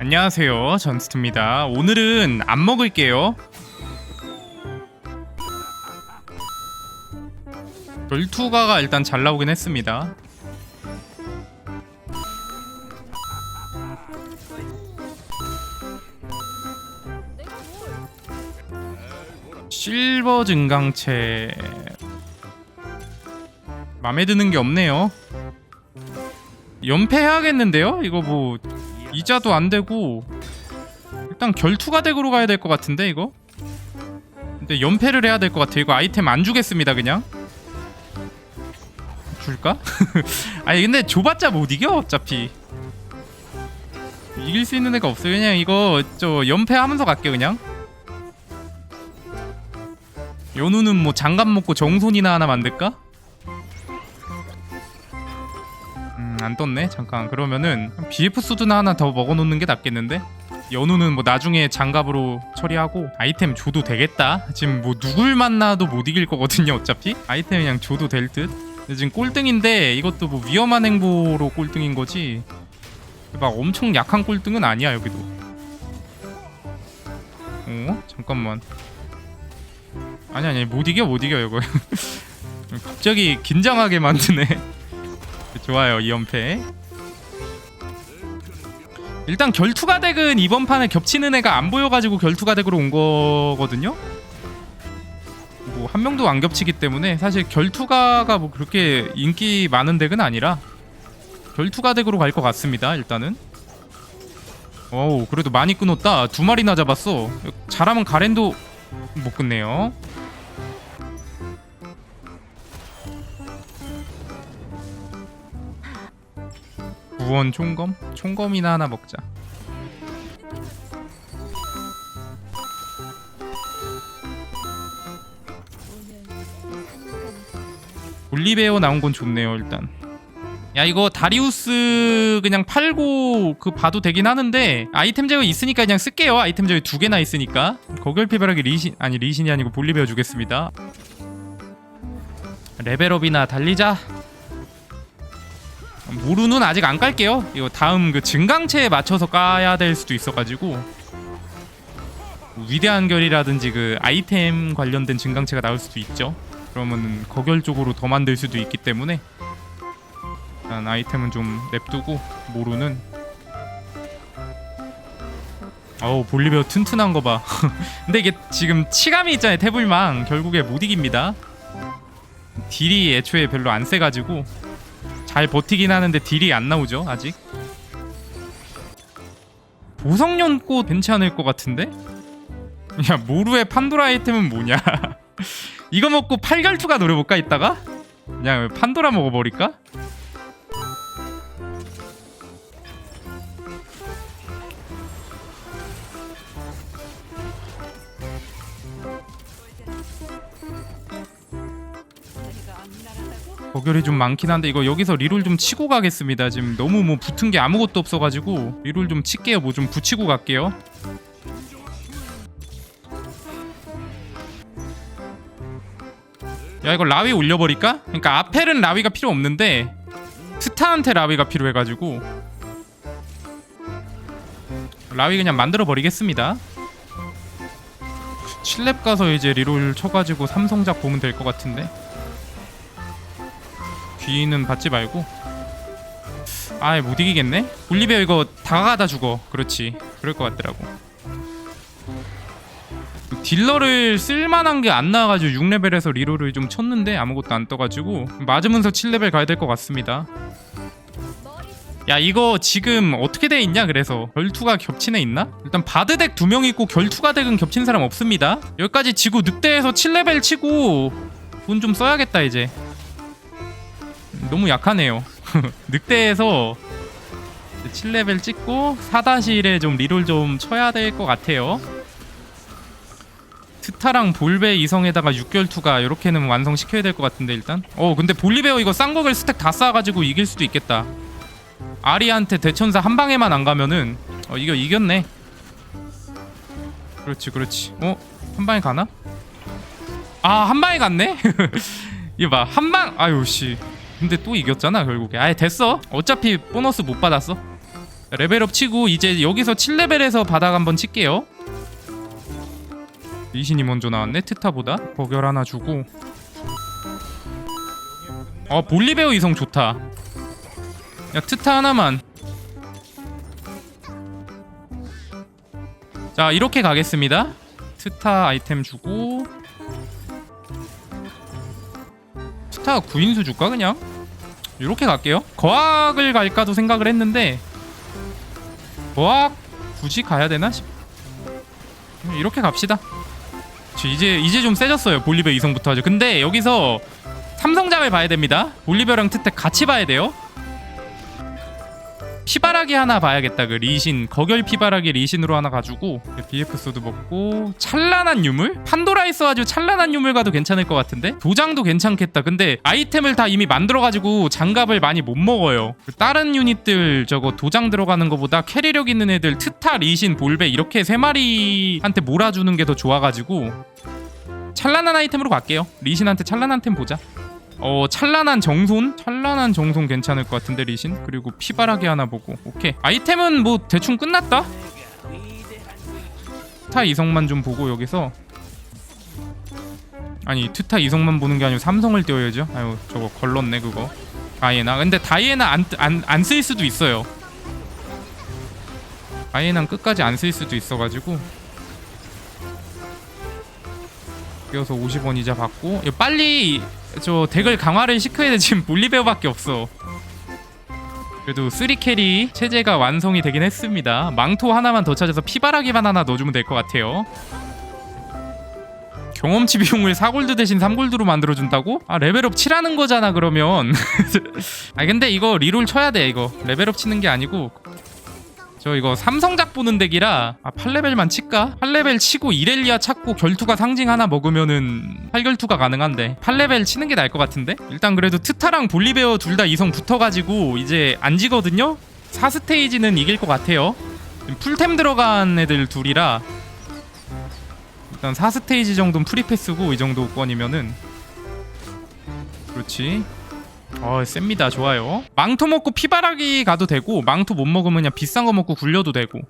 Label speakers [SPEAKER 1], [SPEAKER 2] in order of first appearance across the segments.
[SPEAKER 1] 안녕하세요 전스트입니다. 오늘은 안 먹을게요. 별투가가 일단 잘 나오긴 했습니다. 실버 증강체. 맘에 드는 게 없네요. 연패해야겠는데요? 이거 뭐 이자도 안 되고 일단 결투가 덱으로 가야 될 것 같은데 이거? 근데 연패를 해야 될 것 같아 이거 아이템 안 주겠습니다 그냥. 줄까? 아니 근데 줘봤자 못 이겨 어차피. 이길 수 있는 애가 없어요. 그냥 이거 저 연패하면서 갈게 그냥. 연우는 뭐 장갑 먹고 정손이나 하나 만들까? 안 떴네. 잠깐. 그러면은 BF 수드나 하나 더 먹어 놓는 게 낫겠는데? 연우는 뭐 나중에 장갑으로 처리하고 아이템 줘도 되겠다. 지금 뭐 누굴 만나도 못 이길 거거든요, 어차피. 아이템 그냥 줘도 될 듯. 근데 지금 꼴등인데 이것도 뭐 위험한 행보로 꼴등인 거지. 막 엄청 약한 꼴등은 아니야, 여기도. 어? 잠깐만. 아니 아니 못 이겨 못 이겨 이거. 갑자기 긴장하게 만드네. 좋아요 2연패. 일단 결투가 덱은 이번 판에 겹치는 애가 안 보여가지고 결투가 덱으로 온 거거든요. 뭐 한 명도 안 겹치기 때문에 사실 결투가가 뭐 그렇게 인기 많은 덱은 아니라 결투가 덱으로 갈 것 같습니다 일단은. 어우 그래도 많이 끊었다. 두 마리나 잡았어. 잘하면 가렌도 못 끊네요 구원 총검? 총검이나 하나 먹자. 올리베어 나온 건 좋네요 일단. 야 이거 다리우스 그냥 팔고 그 봐도 되긴 하는데 아이템 제거 있으니까 그냥 쓸게요 아이템 제거 두 개나 있으니까 거결피바라기 리신 아니 리신이 아니고 볼리베어 주겠습니다 레벨업이나 달리자 무르는 아직 안 깔게요. 이거 다음 그 증강체에 맞춰서 까야 될 수도 있어가지고 위대한 결이라든지 그 아이템 관련된 증강체가 나올 수도 있죠. 그러면 거결 쪽으로 더 만들 수도 있기 때문에 일단 아이템은 좀 냅두고 모르는 어우 볼리베어 튼튼한 거 봐. 근데 이게 지금 치감이 있잖아요 태블망 결국에 못 이깁니다. 딜이 애초에 별로 안 세가지고 잘 버티긴 하는데 딜이 안 나오죠 아직 보석연꽃 괜찮을 것 같은데? 야 모루의 판도라 아이템은 뭐냐 이거 먹고 팔결투가 노려볼까 이따가? 그냥 판도라 먹어버릴까? 거결이 좀 많긴 한데 이거 여기서 리롤 좀 치고 가겠습니다. 지금 너무 뭐 붙은 게 아무것도 없어가지고 리롤 좀 칠게요. 뭐 좀 붙이고 갈게요. 야 이거 라위 올려버릴까? 그러니까 아펠은 라위가 필요 없는데 스타한테 라위가 필요해가지고 라위 그냥 만들어 버리겠습니다. 7렙 가서 이제 리롤 쳐가지고 삼성작 보면 될 것 같은데. 뒤는 받지 말고. 아이 못 이기겠네? 올리베어 이거 다가가다 죽어. 그렇지. 그럴 것 같더라고. 딜러를 쓸만한 게 안 나와가지고 6레벨에서 리로를 좀 쳤는데 아무것도 안 떠가지고 맞으면서 7레벨 가야 될 것 같습니다. 야 이거 지금 어떻게 돼 있냐 그래서? 결투가 애 있나? 일단 바드덱 두 명 있고 결투가 덱은 겹친 사람 없습니다. 여기까지 지고 늑대에서 7레벨 치고 돈 좀 써야겠다 이제 너무 약하네요. 늑대에서 7레벨 찍고 4-1에 좀 리롤 좀 쳐야 될 것 같아요. 트타랑 볼베 이성에다가 6결투가 이렇게는 완성시켜야 될 것 같은데 일단 어 근데 볼리베어 이거 쌍거글 스택 다 쌓아가지고 이길 수도 있겠다 아리한테 대천사 한 방에만 안 가면은 어 이거 이겼네 그렇지 그렇지 어? 한 방에 가나? 아 한 방에 갔네? 이거 봐한방 아유 씨 근데 또 이겼잖아 결국에. 아예 됐어. 어차피 보너스 못 받았어. 레벨업 치고 이제 여기서 7레벨에서 바닥 한번 칠게요. 리신이 먼저 나왔네 트타보다. 거결 하나 주고. 어 볼리베어 이성 좋다. 야 트타 하나만. 자 이렇게 가겠습니다. 트타 아이템 주고. 트타 구인수 줄까 그냥 이렇게 갈게요. 거학을 갈까도 생각을 했는데 거학 굳이 가야 되나? 싶 이렇게 갑시다. 저 이제 이제 좀 세졌어요 볼리베어 이성부터 하죠 근데 여기서 삼성장을 봐야 됩니다. 볼리베어랑 트타 같이 봐야 돼요 피바라기 하나 봐야겠다. 그 리신 거결 피바라기 리신으로 하나 가지고 BF 소드 먹고 찬란한 유물? 판도라 있어가지고 찬란한 유물 가도 괜찮을 것 같은데? 도장도 괜찮겠다. 근데 아이템을 다 이미 만들어가지고 장갑을 많이 못 먹어요. 그 다른 유닛들 저거 도장 들어가는 것보다 캐리력 있는 애들 트타 리신 볼베 이렇게 세 마리한테 몰아주는 게 더 좋아가지고. 찬란한 아이템으로 갈게요. 리신한테 찬란한 템 보자 어 찬란한 정손? 찬란한 정손 괜찮을 것 같은데 리신? 그리고 피바라기 하나 보고. 오케이. 아이템은 뭐 대충 끝났다? 트타 이성만 좀 보고 여기서. 아니 트타 이성만 보는 게 아니고 삼성을 띄워야죠. 아유 저거 걸렀네 그거. 다이애나. 근데 다이애나 안안 쓸 수도 있어요. 다이애나 끝까지 안쓸 수도 있어가지고. 뛰어서 50원 이자 받고. 빨리 저 덱을 강화를 시켜야 돼. 지금 볼리베어밖에 없어. 그래도 3캐리 체제가 완성이 되긴 했습니다. 망토 하나만 더 찾아서 피바라기만 하나 넣어주면 될 것 같아요. 경험치 비용을 4골드 대신 3골드로 만들어준다고? 아 레벨업 치라는 거잖아 그러면. 아 근데 이거 리롤 쳐야 돼 이거. 레벨업 치는 게 아니고 저 이거 삼성작 보는 덱이라 아 8레벨만 칠까? 8레벨 치고 이렐리아 찾고 결투가 상징 하나 먹으면은 8결투가 가능한데 8레벨 치는 게 나을 것 같은데? 일단 그래도 트타랑 볼리베어 둘 다 이성 붙어가지고 이제 안 지거든요? 4스테이지는 이길 것 같아요 풀템 들어간 애들 둘이라 일단 4스테이지 정도는 프리패스고 이 정도 권이면은 그렇지 어, 셉니다. 좋아요. 망토 먹고 피바라기 가도 되고 망토 못 먹으면 그냥 비싼 거 먹고 굴려도 되고.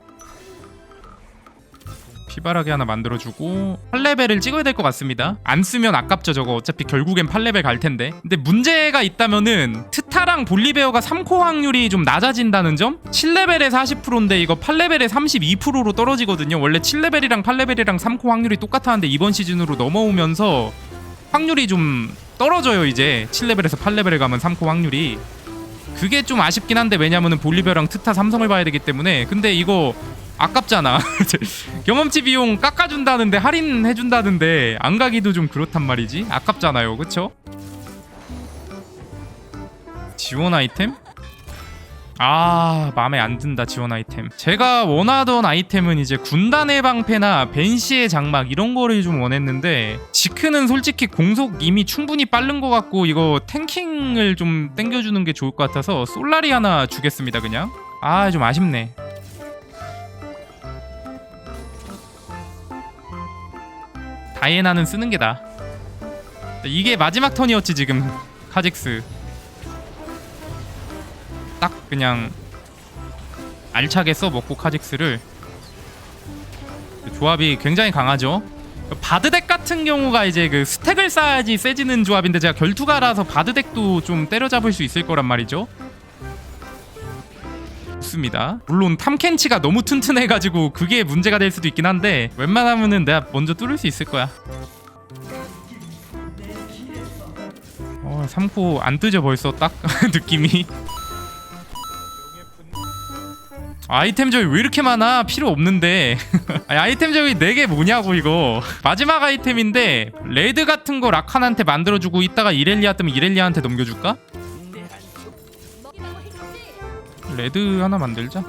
[SPEAKER 1] 피바라기 하나 만들어주고 8레벨을 찍어야 될 것 같습니다. 안 쓰면 아깝죠 저거 어차피 결국엔 8레벨 갈 텐데. 근데 문제가 있다면은 트타랑 볼리베어가 3코 확률이 좀 낮아진다는 점? 7레벨에 40%인데 이거 8레벨에 32%로 떨어지거든요. 원래 7레벨이랑 8레벨이랑 3코 확률이 똑같았는데 이번 시즌으로 넘어오면서 확률이 좀 떨어져요 이제. 7레벨에서 8레벨에 가면 3코 확률이. 그게 좀 아쉽긴 한데 왜냐면은 볼리베어랑 트타 삼성을 봐야 되기 때문에. 근데 이거 아깝잖아. 경험치 비용 깎아준다는데 할인해준다는데 안 가기도 좀 그렇단 말이지. 아깝잖아요. 그쵸? 지원 아이템? 아 마음에 안 든다 지원 아이템. 제가 원하던 아이템은 이제 군단의 방패나 벤시의 장막 이런 거를 좀 원했는데 지크는 솔직히 공속 이미 충분히 빠른 것 같고 이거 탱킹을 좀 땡겨주는 게 좋을 것 같아서 솔라리 하나 주겠습니다 그냥. 아 좀 아쉽네. 다이애나는 쓰는 게 나아 이게 마지막 턴이었지 지금. 카직스 딱 그냥 알차게 써먹고 카직스를. 조합이 굉장히 강하죠. 바드덱 같은 경우가 이제 그 스택을 쌓아야지 세지는 조합인데 제가 결투가라서 바드덱도 좀 때려잡을 수 있을 거란 말이죠. 좋습니다. 물론 탐켄치가 너무 튼튼해가지고 그게 문제가 될 수도 있긴 한데 웬만하면은 내가 먼저 뚫을 수 있을 거야. 어 3코 안 뜨죠 벌써. 딱 느낌이 아이템 저기 왜 이렇게 많아? 필요 없는데 아이템 저기 4개 뭐냐고 이거 마지막 아이템인데 레드 같은 거 라칸한테 만들어주고 이따가 이렐리아 뜨면 이렐리아한테 넘겨줄까? 레드 하나 만들자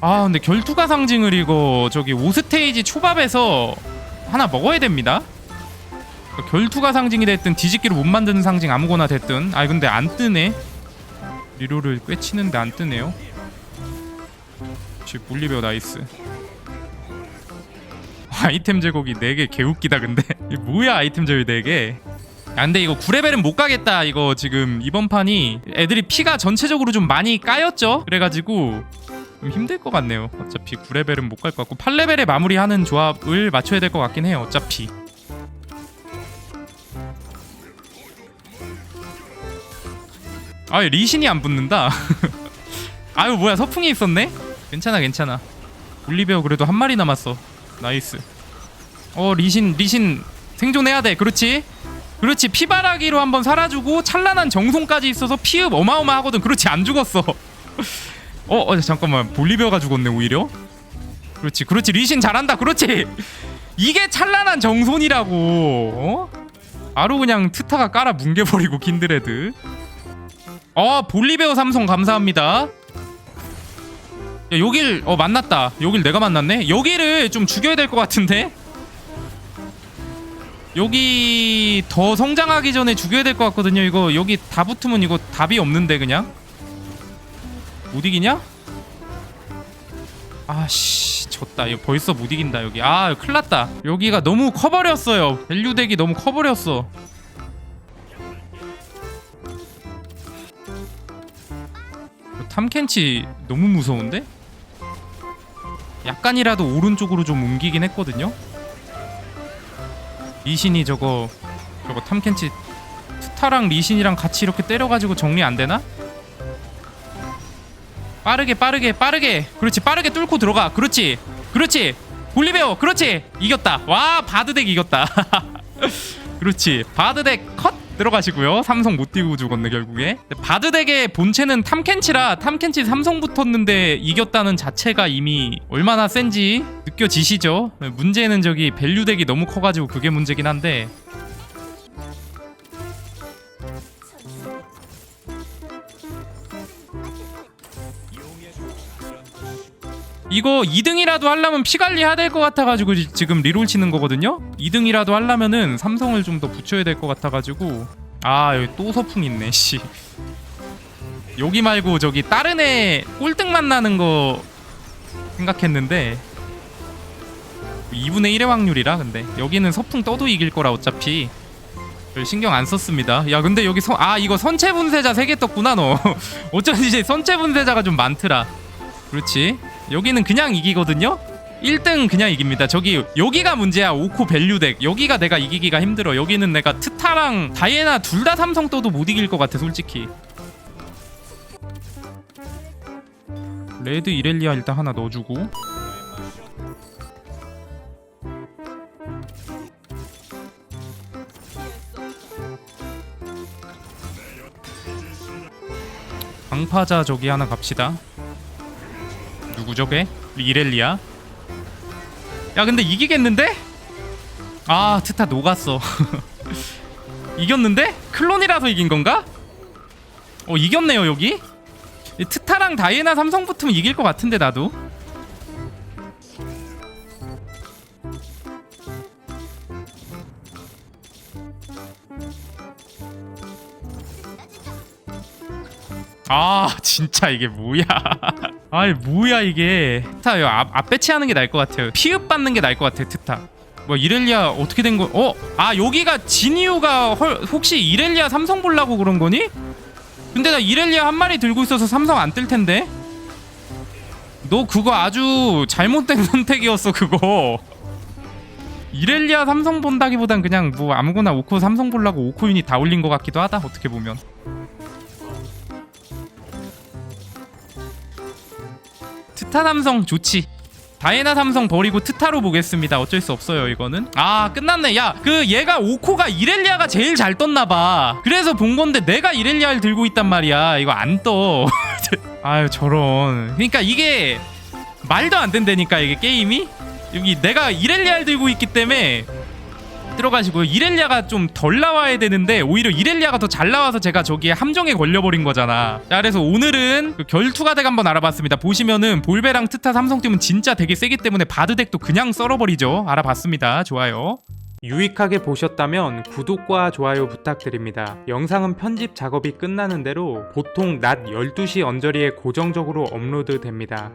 [SPEAKER 1] 아 근데 결투가 상징을 이거 저기 5스테이지 초밥에서 하나 먹어야 됩니다 그러니까 결투가 상징이 됐든 뒤집기로 못 만드는 상징 아무거나 됐든. 아 근데 안 뜨네. 리로를 꽤 치는데 안 뜨네요. 지 물리베어 나이스. 아이템 제곡이 4개 개웃기다 근데. 뭐야 아이템 제곡 4개. 야 근데 이거 9레벨은 못 가겠다 이거 지금. 이번 판이 애들이 피가 전체적으로 좀 많이 까였죠? 그래가지고 좀 힘들 것 같네요. 어차피 9레벨은 못 갈 것 같고 8레벨에 마무리하는 조합을 맞춰야 될 것 같긴 해요 어차피 아 리신이 안 붙는다. 아유 뭐야 서풍이 있었네? 괜찮아 괜찮아. 올리베어 그래도 한 마리 남았어. 나이스. 어 리신 리신 생존해야 돼. 그렇지? 그렇지. 피바라기로 한번 살아주고 찬란한 정송까지 있어서 피흡 어마어마하거든. 그렇지 안 죽었어. 어, 어 잠깐만. 볼리베어가 죽었네 오히려? 그렇지 그렇지. 리신 잘한다. 그렇지. 이게 찬란한 정손이라고. 어? 바로 그냥 트타가 깔아 뭉개버리고 킨드레드 어 볼리베어 삼성 감사합니다. 야 여길 어 만났다. 여길 내가 만났네? 여기를 좀 죽여야 될 것 같은데? 여기 더 성장하기 전에 죽여야 될 것 같거든요. 이거 여기 다 붙으면 이거 답이 없는데 그냥? 못 이기냐? 아씨 졌다. 이거 벌써 못 이긴다 여기. 아 큰일 났다. 여기가 너무 커버렸어요. 밸류덱이 너무 커버렸어 탐켄치 너무 무서운데? 약간이라도 오른쪽으로 좀 옮기긴 했거든요. 리신이 저거 저거 탐켄치 투타랑 리신이랑 같이 이렇게 때려가지고 정리 안 되나? 빠르게 빠르게 빠르게! 그렇지 빠르게 뚫고 들어가! 그렇지 그렇지! 볼리베어 그렇지! 이겼다! 와 바드덱 이겼다! 그렇지 바드덱 컷 들어가시고요. 삼성 못 뛰고 죽었네 결국에. 바드 덱의 본체는 탐켄치라 탐켄치 삼성 붙었는데 이겼다는 자체가 이미 얼마나 센지 느껴지시죠? 문제는 저기 밸류 덱이 너무 커가지고 그게 문제긴 한데 이거 2등이라도 하려면 피 관리해야 될 것 같아가지고 지- 지금 리롤 치는 거거든요? 2등이라도 하려면은 삼성을 좀 더 붙여야 될 것 같아가지고. 아 여기 또 서풍 있네 씨. 여기 말고 저기 다른 애 꼴등 만 나는 거 생각했는데 2분의 1의 확률이라 근데. 여기는 서풍 떠도 이길 거라 어차피. 별 신경 안 썼습니다. 야 근데 여기 선, 아 이거 선체 분쇄자 3개 떴구나 너. 어쩐지 선체 분쇄자가 좀 많더라. 그렇지 여기는 그냥 이기거든요. 1등 그냥 이깁니다. 저기 여기가 문제야. 오코 밸류덱. 여기가 내가 이기기가 힘들어. 여기는 내가 트타랑 다이애나 둘 다 삼성 떠도 못 이길 것 같아 솔직히. 레드 이렐리아 일단 하나 넣어주고. 방파자 저기 하나 갑시다 누구 저게? 이렐리아? 야 근데 이기겠는데? 아 트타 녹았어 이겼는데? 클론이라서 이긴 건가? 어 이겼네요 여기 이 트타랑 다이애나 삼성 붙으면 이길 것 같은데 나도 아 진짜 이게 뭐야 아이 뭐야 이게 트타 요 앞, 앞 배치하는 게 나을 것 같아요 피흡 받는 게 나을 것 같아요 트타 뭐 이렐리아 어떻게 된 거? 어? 아 여기가 진이유가 헐, 혹시 이렐리아 삼성 보려고 그런 거니? 근데 나 이렐리아 한 마리 들고 있어서 삼성 안 뜰 텐데 너 그거 아주 잘못된 선택이었어 그거 이렐리아 삼성 본다기보단 그냥 뭐 아무거나 오코 삼성 보려고 오코 유닛 다 올린 것 같기도 하다 어떻게 보면 트타 삼성 좋지. 다이애나 삼성 버리고 트타로 보겠습니다. 어쩔 수 없어요 이거는. 아 끝났네. 야 그 얘가 오코가 이렐리아가 제일 잘 떴나 봐. 그래서 본 건데 내가 이렐리아를 들고 있단 말이야. 이거 안 떠. 아유 저런. 그러니까 이게 말도 안 된다니까 이게 게임이. 여기 내가 이렐리아를 들고 있기 때문에 들어가시고요. 이렐리아가 좀 덜 나와야 되는데 오히려 이렐리아가 더 잘 나와서 제가 저기에 함정에 걸려버린 거잖아. 자, 그래서 오늘은 그 결투가 덱 한번 알아봤습니다. 보시면은 볼베랑 트타 삼성 팀은 진짜 되게 세기 때문에 바드 덱도 그냥 썰어버리죠. 알아봤습니다. 좋아요. 유익하게 보셨다면 구독과 좋아요 부탁드립니다. 영상은 편집 작업이 끝나는 대로 보통 낮 12시 언저리에 고정적으로 업로드 됩니다.